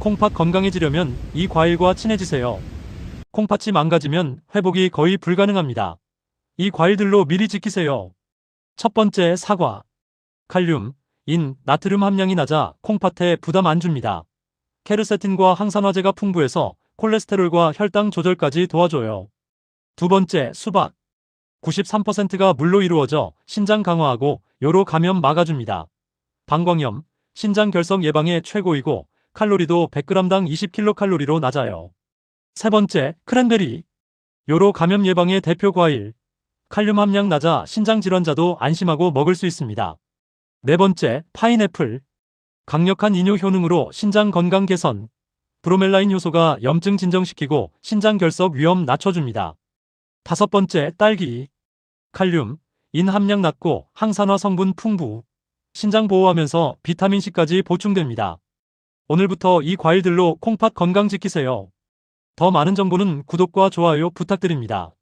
콩팥 건강해지려면 이 과일과 친해지세요. 콩팥이 망가지면 회복이 거의 불가능합니다. 이 과일들로 미리 지키세요. 첫 번째 사과. 칼륨, 인, 나트륨 함량이 낮아 콩팥에 부담 안 줍니다. 케르세틴과 항산화제가 풍부해서 콜레스테롤과 혈당 조절까지 도와줘요. 두 번째 수박. 93%가 물로 이루어져 신장 강화하고 요로 감염 막아줍니다. 방광염, 신장 결석 예방에 최고이고 칼로리도 100g당 20kcal로 낮아요. 세 번째, 크랜베리. 요로 감염 예방의 대표 과일. 칼륨 함량 낮아 신장 질환자도 안심하고 먹을 수 있습니다. 네 번째, 파인애플. 강력한 이뇨 효능으로 신장 건강 개선. 브로멜라인 효소가 염증 진정시키고 신장 결석 위험 낮춰줍니다. 다섯 번째, 딸기. 칼륨, 인 함량 낮고 항산화 성분 풍부. 신장 보호하면서 비타민C까지 보충됩니다. 오늘부터 이 과일들로 콩팥 건강 지키세요. 더 많은 정보는 구독과 좋아요 부탁드립니다.